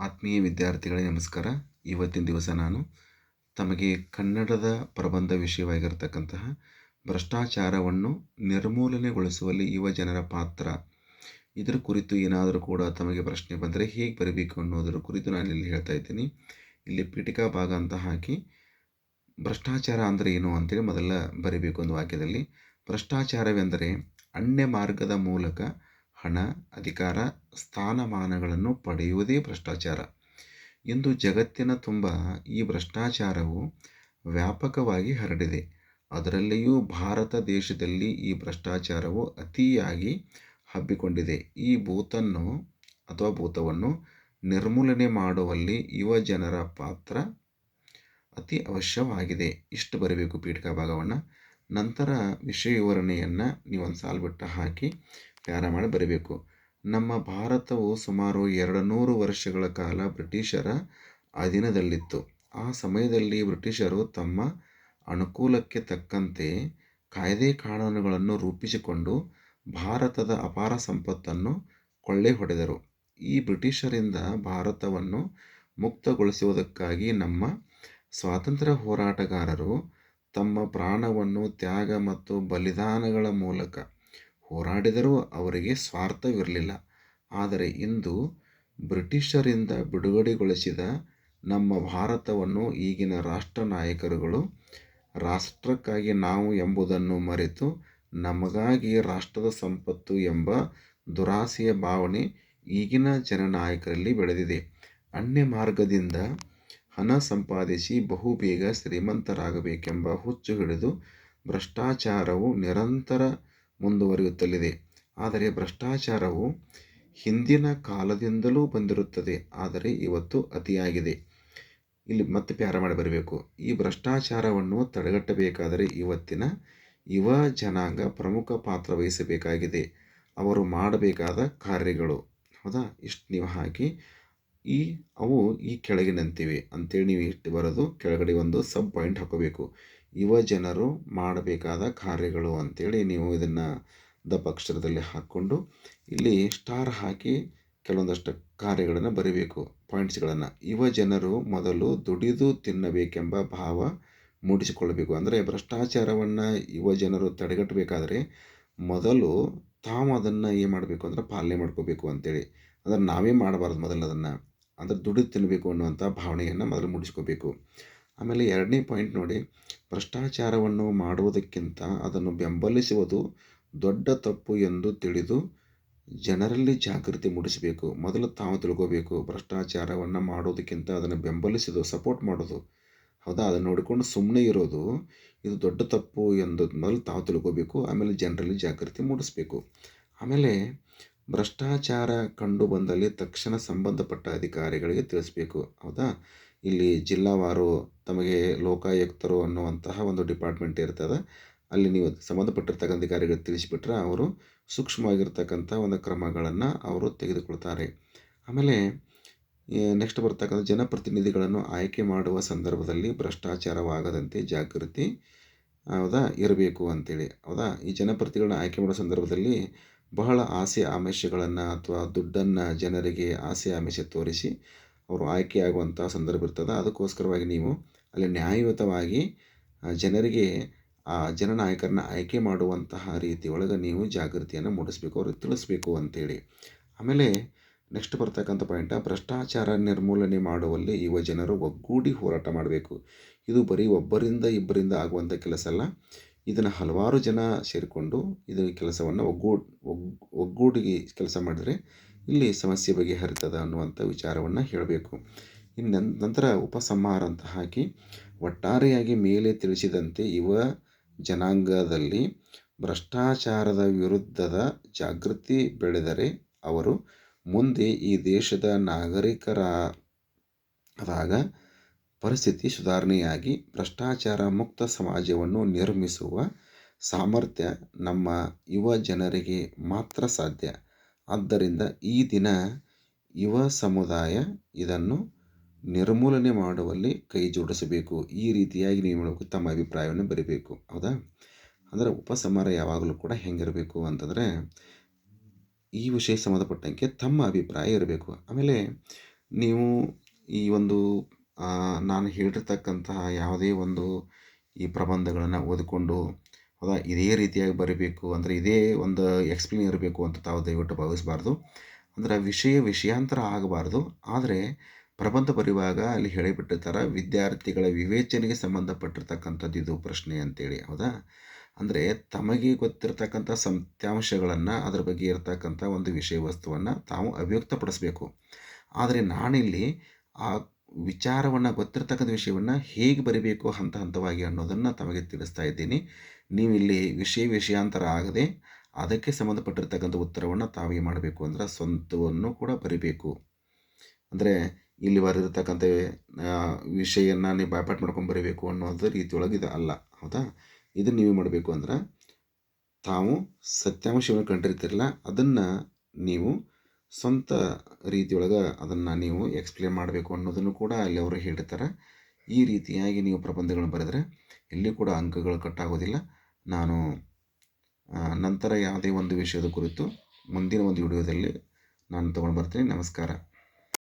ಆತ್ಮೀಯ ವಿದ್ಯಾರ್ಥಿಗಳೇ, ನಮಸ್ಕಾರ. ಇವತ್ತಿನ ದಿವಸ ನಾನು ತಮಗೆ ಕನ್ನಡದ ಪ್ರಬಂಧ ವಿಷಯವಾಗಿರತಕ್ಕಂತಹ ಭ್ರಷ್ಟಾಚಾರವನ್ನು ನಿರ್ಮೂಲನೆಗೊಳಿಸುವಲ್ಲಿ ಯುವ ಜನರ ಪಾತ್ರ. ಇದರ ಕುರಿತು ಏನಾದರೂ ಕೂಡ ತಮಗೆ ಪ್ರಶ್ನೆ ಬಂದರೆ ಹೇಗೆ ಬರಬೇಕು ಅನ್ನೋದರ ಕುರಿತು ನಾನು ಇಲ್ಲಿ ಹೇಳ್ತಾ ಇದ್ದೀನಿ. ಇಲ್ಲಿ ಪೀಠಿಕಾ ಭಾಗ ಅಂತ ಹಾಕಿ, ಭ್ರಷ್ಟಾಚಾರ ಅಂದರೆ ಏನು ಅಂತೇಳಿ ಮೊದಲ ಬರೀಬೇಕು ಒಂದು ವಾಕ್ಯದಲ್ಲಿ. ಭ್ರಷ್ಟಾಚಾರವೆಂದರೆ ಅನ್ಯ ಮಾರ್ಗದ ಮೂಲಕ ಹಣ, ಅಧಿಕಾರ, ಸ್ಥಾನಮಾನಗಳನ್ನು ಪಡೆಯುವುದೇ ಭ್ರಷ್ಟಾಚಾರ. ಇಂದು ಜಗತ್ತಿನ ತುಂಬ ಈ ಭ್ರಷ್ಟಾಚಾರವು ವ್ಯಾಪಕವಾಗಿ ಹರಡಿದೆ. ಅದರಲ್ಲಿಯೂ ಭಾರತ ದೇಶದಲ್ಲಿ ಈ ಭ್ರಷ್ಟಾಚಾರವು ಅತಿಯಾಗಿ ಹಬ್ಬಿಕೊಂಡಿದೆ. ಈ ಭೂತನ್ನು ಅಥವಾ ಭೂತವನ್ನು ನಿರ್ಮೂಲನೆ ಮಾಡುವಲ್ಲಿ ಯುವ ಜನರ ಪಾತ್ರ ಅತಿ ಅವಶ್ಯವಾಗಿದೆ. ಇಷ್ಟು ಬರಬೇಕು ಪೀಠಿಕಾ ಭಾಗವನ್ನು ನಂತರ ವಿಷಯ ವಿವರಣೆಯನ್ನು ನೀವೊಂದು ಸಾಲು ಬಿಟ್ಟು ಹಾಕಿ ಪ್ಯಾರ ಮಾಡಿ ಬರೀಬೇಕು. ನಮ್ಮ ಭಾರತವು ಸುಮಾರು ಎರಡು ನೂರು ವರ್ಷಗಳ ಕಾಲ ಬ್ರಿಟಿಷರ ಅಧೀನದಲ್ಲಿತ್ತು. ಆ ಸಮಯದಲ್ಲಿ ಬ್ರಿಟಿಷರು ತಮ್ಮ ಅನುಕೂಲಕ್ಕೆ ತಕ್ಕಂತೆ ಕಾಯ್ದೆ ಕಾನೂನುಗಳನ್ನು ರೂಪಿಸಿಕೊಂಡು ಭಾರತದ ಅಪಾರ ಸಂಪತ್ತನ್ನು ಕೊಳ್ಳೆ ಹೊಡೆದರು ಈ ಬ್ರಿಟಿಷರಿಂದ ಭಾರತವನ್ನು ಮುಕ್ತಗೊಳಿಸುವುದಕ್ಕಾಗಿ ನಮ್ಮ ಸ್ವಾತಂತ್ರ್ಯ ಹೋರಾಟಗಾರರು ತಮ್ಮ ಪ್ರಾಣವನ್ನು ತ್ಯಾಗ ಮತ್ತು ಬಲಿದಾನಗಳ ಮೂಲಕ ಹೋರಾಡಿದರೂ ಅವರಿಗೆ ಸ್ವಾರ್ಥವಿರಲಿಲ್ಲ. ಆದರೆ ಇಂದು ಬ್ರಿಟಿಷರಿಂದ ಬಿಡುಗಡೆಗೊಳಿಸಿದ ನಮ್ಮ ಭಾರತವನ್ನು ಈಗಿನ ರಾಷ್ಟ್ರ ನಾಯಕರುಗಳು, ರಾಷ್ಟ್ರಕ್ಕಾಗಿ ನಾವು ಎಂಬುದನ್ನು ಮರೆತು ನಮಗಾಗಿ ರಾಷ್ಟ್ರದ ಸಂಪತ್ತು ಎಂಬ ದುರಾಸೆಯ ಭಾವನೆ ಈಗಿನ ಜನನಾಯಕರಲ್ಲಿ ಬೆಳೆದಿದೆ. ಅನ್ಯ ಮಾರ್ಗದಿಂದ ಹಣ ಸಂಪಾದಿಸಿ ಬಹುಬೇಗ ಶ್ರೀಮಂತರಾಗಬೇಕೆಂಬ ಹುಚ್ಚು ಹಿಡಿದು ಭ್ರಷ್ಟಾಚಾರವು ನಿರಂತರ ಮುಂದುವರಿಯುತ್ತಲಿದೆ. ಆದರೆ ಭ್ರಷ್ಟಾಚಾರವು ಹಿಂದಿನ ಕಾಲದಿಂದಲೂ ಬಂದಿರುತ್ತದೆ. ಆದರೆ ಇವತ್ತು ಅತಿಯಾಗಿದೆ. ಇಲ್ಲಿ ಮತ್ತೆ ಪ್ಯಾರ ಮಾಡಿ ಬರಬೇಕು. ಈ ಭ್ರಷ್ಟಾಚಾರವನ್ನು ತಡೆಗಟ್ಟಬೇಕಾದರೆ ಇವತ್ತಿನ ಯುವ ಜನಾಂಗ ಪ್ರಮುಖ ಪಾತ್ರ ವಹಿಸಬೇಕಾಗಿದೆ. ಅವರು ಮಾಡಬೇಕಾದ ಕಾರ್ಯಗಳು. ಹೌದಾ? ಇಷ್ಟು ನೀವು ಹಾಕಿ. ಈ ಅವು ಈ ಕೆಳಗಿನಂತಿವೆ. ಅಂತೇಳಿ ನೀವು ಇಷ್ಟು ಬರೋದು ಕೆಳಗಡೆ ಒಂದು ಸಬ್ ಪಾಯಿಂಟ್ ಹಾಕೋಬೇಕು. ಯುವ ಜನರು ಮಾಡಬೇಕಾದ ಕಾರ್ಯಗಳು ಅಂತೇಳಿ ನೀವು ಇದನ್ನು ದಪ್ಪ ಅಕ್ಷರದಲ್ಲಿ ಹಾಕ್ಕೊಂಡು ಇಲ್ಲಿ ಸ್ಟಾರ್ ಹಾಕಿ ಕೆಲವೊಂದಷ್ಟು ಕಾರ್ಯಗಳನ್ನು ಬರೀಬೇಕು ಪಾಯಿಂಟ್ಸ್ಗಳನ್ನು ಯುವ ಜನರು ಮೊದಲು ದುಡಿದು ತಿನ್ನಬೇಕೆಂಬ ಭಾವ ಮೂಡಿಸಿಕೊಳ್ಳಬೇಕು. ಅಂದರೆ ಭ್ರಷ್ಟಾಚಾರವನ್ನು ಯುವ ಜನರು ತಡೆಗಟ್ಟಬೇಕಾದ್ರೆ ಮೊದಲು ತಾವು ಅದನ್ನು ಏನು ಮಾಡಬೇಕು ಅಂದರೆ ಪಾಲನೆ ಮಾಡ್ಕೋಬೇಕು ಅಂತೇಳಿ. ಅಂದರೆ ನಾವೇ ಮಾಡಬಾರ್ದು ಮೊದಲು ಅದನ್ನು. ಅಂದರೆ ದುಡಿದು ತಿನ್ನಬೇಕು ಅನ್ನುವಂಥ ಭಾವನೆಯನ್ನು ಮೊದಲು ಮೂಡಿಸ್ಕೋಬೇಕು. ಆಮೇಲೆ ಎರಡನೇ ಪಾಯಿಂಟ್ ನೋಡಿ ಭ್ರಷ್ಟಾಚಾರವನ್ನು ಮಾಡುವುದಕ್ಕಿಂತ ಅದನ್ನು ಬೆಂಬಲಿಸುವುದು ದೊಡ್ಡ ತಪ್ಪು ಎಂದು ತಿಳಿದು ಜನರಲ್ಲಿ ಜಾಗೃತಿ ಮೂಡಿಸಬೇಕು. ಮೊದಲು ತಾವು ತಿಳ್ಕೋಬೇಕು, ಭ್ರಷ್ಟಾಚಾರವನ್ನು ಮಾಡೋದಕ್ಕಿಂತ ಅದನ್ನು ಬೆಂಬಲಿಸೋದು ಸಪೋರ್ಟ್ ಮಾಡೋದು ಹೌದಾ? ಅದನ್ನು ನೋಡಿಕೊಂಡು ಸುಮ್ಮನೆ ಇರೋದು ಇದು ದೊಡ್ಡ ತಪ್ಪು ಎಂದು ಮೊದಲು ತಾವು ತಿಳ್ಕೋಬೇಕು, ಆಮೇಲೆ ಜನರಲ್ಲಿ ಜಾಗೃತಿ ಮೂಡಿಸಬೇಕು. ಆಮೇಲೆ ಭ್ರಷ್ಟಾಚಾರ ಕಂಡು ಬಂದಲ್ಲಿ ತಕ್ಷಣ ಸಂಬಂಧಪಟ್ಟ ಅಧಿಕಾರಿಗಳಿಗೆ ತಿಳಿಸ್ಬೇಕು. ಹೌದಾ? ಇಲ್ಲಿ ಜಿಲ್ಲಾವಾರು ತಮಗೆ ಲೋಕಾಯುಕ್ತರು ಅನ್ನುವಂತಹ ಒಂದು ಡಿಪಾರ್ಟ್ಮೆಂಟ್ ಇರ್ತದೆ. ಅಲ್ಲಿ ನೀವು ಸಂಬಂಧಪಟ್ಟಿರ್ತಕ್ಕಂಥ ಅಧಿಕಾರಿಗಳಿಗೆ ತಿಳಿಸಿಬಿಟ್ರೆ ಅವರು ಸೂಕ್ಷ್ಮವಾಗಿರ್ತಕ್ಕಂಥ ಒಂದು ಕ್ರಮಗಳನ್ನು ಅವರು ತೆಗೆದುಕೊಳ್ತಾರೆ. ಆಮೇಲೆ ನೆಕ್ಸ್ಟ್ ಬರ್ತಕ್ಕಂಥ ಜನಪ್ರತಿನಿಧಿಗಳನ್ನು ಆಯ್ಕೆ ಮಾಡುವ ಸಂದರ್ಭದಲ್ಲಿ ಭ್ರಷ್ಟಾಚಾರವಾಗದಂತೆ ಜಾಗೃತಿ, ಹೌದಾ, ಇರಬೇಕು ಅಂತೇಳಿ. ಹೌದಾ, ಈ ಜನಪ್ರತಿಗಳನ್ನ ಆಯ್ಕೆ ಮಾಡುವ ಸಂದರ್ಭದಲ್ಲಿ ಬಹಳ ಆಸೆ ಆಮಿಷಗಳನ್ನು ಅಥವಾ ದುಡ್ಡನ್ನು ಜನರಿಗೆ ಆಸೆ ಆಮಿಷ ತೋರಿಸಿ ಅವರು ಆಯ್ಕೆಯಾಗುವಂಥ ಸಂದರ್ಭ ಇರ್ತದೆ. ಅದಕ್ಕೋಸ್ಕರವಾಗಿ ನೀವು ಅಲ್ಲಿ ನ್ಯಾಯಯುತವಾಗಿ ಜನರಿಗೆ, ಆ ಜನನಾಯಕರನ್ನ ಆಯ್ಕೆ ಮಾಡುವಂತಹ ರೀತಿ ಒಳಗೆ ನೀವು ಜಾಗೃತಿಯನ್ನು ಮೂಡಿಸ್ಬೇಕು, ಅವ್ರಿಗೆ ತಿಳಿಸ್ಬೇಕು ಅಂತೇಳಿ. ಆಮೇಲೆ ನೆಕ್ಸ್ಟ್ ಬರ್ತಕ್ಕಂಥ ಪಾಯಿಂಟ ಭ್ರಷ್ಟಾಚಾರ ನಿರ್ಮೂಲನೆ ಮಾಡುವಲ್ಲಿ ಯುವ ಜನರು ಒಗ್ಗೂಡಿ ಹೋರಾಟ ಮಾಡಬೇಕು. ಇದು ಬರೀ ಒಬ್ಬರಿಂದ ಇಬ್ಬರಿಂದ ಆಗುವಂಥ ಕೆಲಸ ಅಲ್ಲ. ಇದನ್ನು ಹಲವಾರು ಜನ ಸೇರಿಕೊಂಡು ಇದು ಕೆಲಸವನ್ನು ಒಗ್ಗೂಡ್, ಒಗ್, ಒಗ್ಗೂಡಿಗೆ ಕೆಲಸ ಮಾಡಿದರೆ ಇಲ್ಲಿ ಸಮಸ್ಯೆ ಬಗೆಹರಿತದ ಅನ್ನುವಂಥ ವಿಚಾರವನ್ನು ಹೇಳಬೇಕು. ಇನ್ನು ನಂತರ ಉಪಸಂಹಾರ ಅಂತ ಹಾಕಿ, ಒಟ್ಟಾರೆಯಾಗಿ ಮೇಲೆ ತಿಳಿಸಿದಂತೆ ಯುವ ಜನಾಂಗದಲ್ಲಿ ಭ್ರಷ್ಟಾಚಾರದ ವಿರುದ್ಧದ ಜಾಗೃತಿ ಬೆಳೆದರೆ ಅವರು ಮುಂದೆ ಈ ದೇಶದ ನಾಗರಿಕರಾದಾಗ ಪರಿಸ್ಥಿತಿ ಸುಧಾರಣೆಯಾಗಿ ಭ್ರಷ್ಟಾಚಾರ ಮುಕ್ತ ಸಮಾಜವನ್ನು ನಿರ್ಮಿಸುವ ಸಾಮರ್ಥ್ಯ ನಮ್ಮ ಯುವ ಜನರಿಗೆ ಮಾತ್ರ ಸಾಧ್ಯ. ಆದ್ದರಿಂದ ಈ ದಿನ ಯುವ ಸಮುದಾಯ ಇದನ್ನು ನಿರ್ಮೂಲನೆ ಮಾಡುವಲ್ಲಿ ಕೈ ಜೋಡಿಸಬೇಕು. ಈ ರೀತಿಯಾಗಿ ನೀವು ಮಾಡಬೇಕು ತಮ್ಮ ಅಭಿಪ್ರಾಯವನ್ನು ಬರೀಬೇಕು. ಹೌದಾ? ಅಂದರೆ ಉಪಸಂಹಾರ ಯಾವಾಗಲೂ ಕೂಡ ಹೆಂಗಿರಬೇಕು ಅಂತಂದರೆ ಈ ವಿಷಯ ಸಂಬಂಧಪಟ್ಟಂಗೆ ತಮ್ಮ ಅಭಿಪ್ರಾಯ ಇರಬೇಕು. ಆಮೇಲೆ ನೀವು ಈ ಒಂದು ನಾನು ಹೇಳಿರ್ತಕ್ಕಂತಹ ಯಾವುದೇ ಒಂದು ಈ ಪ್ರಬಂಧಗಳನ್ನು ಓದಿಕೊಂಡು ಹೌದಾ? ಇದೇ ರೀತಿಯಾಗಿ ಬರೀಬೇಕು ಅಂದರೆ ಇದೇ ಒಂದು ಎಕ್ಸ್ಪ್ಲೇನ್ ಇರಬೇಕು ಅಂತ ತಾವು ದಯವಿಟ್ಟು ಭಾವಿಸಬಾರ್ದು. ಅಂದರೆ ವಿಷಯ ವಿಷಯಾಂತರ ಆಗಬಾರ್ದು. ಆದರೆ ಪ್ರಬಂಧ ಬರೆಯುವಾಗ ಅಲ್ಲಿ ಹೇಳಿಬಿಟ್ಟಿರ್ತಾರೆ, ವಿದ್ಯಾರ್ಥಿಗಳ ವಿವೇಚನೆಗೆ ಸಂಬಂಧಪಟ್ಟಿರ್ತಕ್ಕಂಥದ್ದು ಇದು ಪ್ರಶ್ನೆ ಅಂತೇಳಿ, ಹೌದಾ? ಅಂದರೆ ತಮಗೆ ಗೊತ್ತಿರತಕ್ಕಂಥ ಸತ್ಯಾಂಶಗಳನ್ನು ಅದರ ಬಗ್ಗೆ ಇರತಕ್ಕಂಥ ಒಂದು ವಿಷಯ ವಸ್ತುವನ್ನು ತಾವು ಅಭಿವ್ಯಕ್ತಪಡಿಸಬೇಕು ಆದರೆ ನಾನಿಲ್ಲಿ ಆ ವಿಚಾರವನ್ನು ಗೊತ್ತಿರತಕ್ಕಂಥ ವಿಷಯವನ್ನು ಹೇಗೆ ಬರಿಬೇಕು ಹಂತ ಹಂತವಾಗಿ ಅನ್ನೋದನ್ನು ತಮಗೆ ತಿಳಿಸ್ತಾ ಇದ್ದೀನಿ. ನೀವು ಇಲ್ಲಿ ವಿಷಯ ವಿಷಯಾಂತರ ಆಗದೆ ಅದಕ್ಕೆ ಸಂಬಂಧಪಟ್ಟಿರ್ತಕ್ಕಂಥ ಉತ್ತರವನ್ನು ತಾವೇ ಮಾಡಬೇಕು ಅಂದ್ರೆ ಸ್ವಂತವನ್ನು ಕೂಡ ಬರಿಬೇಕು. ಅಂದರೆ ಇಲ್ಲಿ ಬರೆದಿರ್ತಕ್ಕಂಥ ವಿಷಯನ ನೀವು ಬಾಯ್ಪಾಟ್ ಮಾಡ್ಕೊಂಡು ಬರೀಬೇಕು ಅನ್ನೋದು ರೀತಿಯೊಳಗೆ ಇದು ಅಲ್ಲ. ಹೌದಾ? ಇದನ್ನು ನೀವು ಮಾಡಬೇಕು ಅಂದ್ರೆ ತಾವು ಸತ್ಯಾಂಶವನ್ನು ಕಂಡಿರ್ತಿರಲ್ಲ, ಅದನ್ನು ನೀವು ಸ್ವಂತ ರೀತಿಯೊಳಗೆ ಅದನ್ನು ನೀವು ಎಕ್ಸ್ಪ್ಲೇನ್ ಮಾಡಬೇಕು ಅನ್ನೋದನ್ನು ಕೂಡ ಅಲ್ಲಿ ಅವರು ಹೇಳ್ತಾರೆ ಈ ರೀತಿಯಾಗಿ ನೀವು ಪ್ರಬಂಧಗಳನ್ನು ಬರೆದರೆ ಎಲ್ಲಿ ಕೂಡ ಅಂಕಗಳು ಕಟ್ಟಾಗೋದಿಲ್ಲ ನಾನು ನಂತರ ಯಾವುದೇ ಒಂದು ವಿಷಯದ ಕುರಿತು ಮುಂದಿನ ಒಂದು ವಿಡಿಯೋದಲ್ಲಿ ನಾನು ತೊಗೊಂಡು ಬರ್ತೀನಿ. ನಮಸ್ಕಾರ.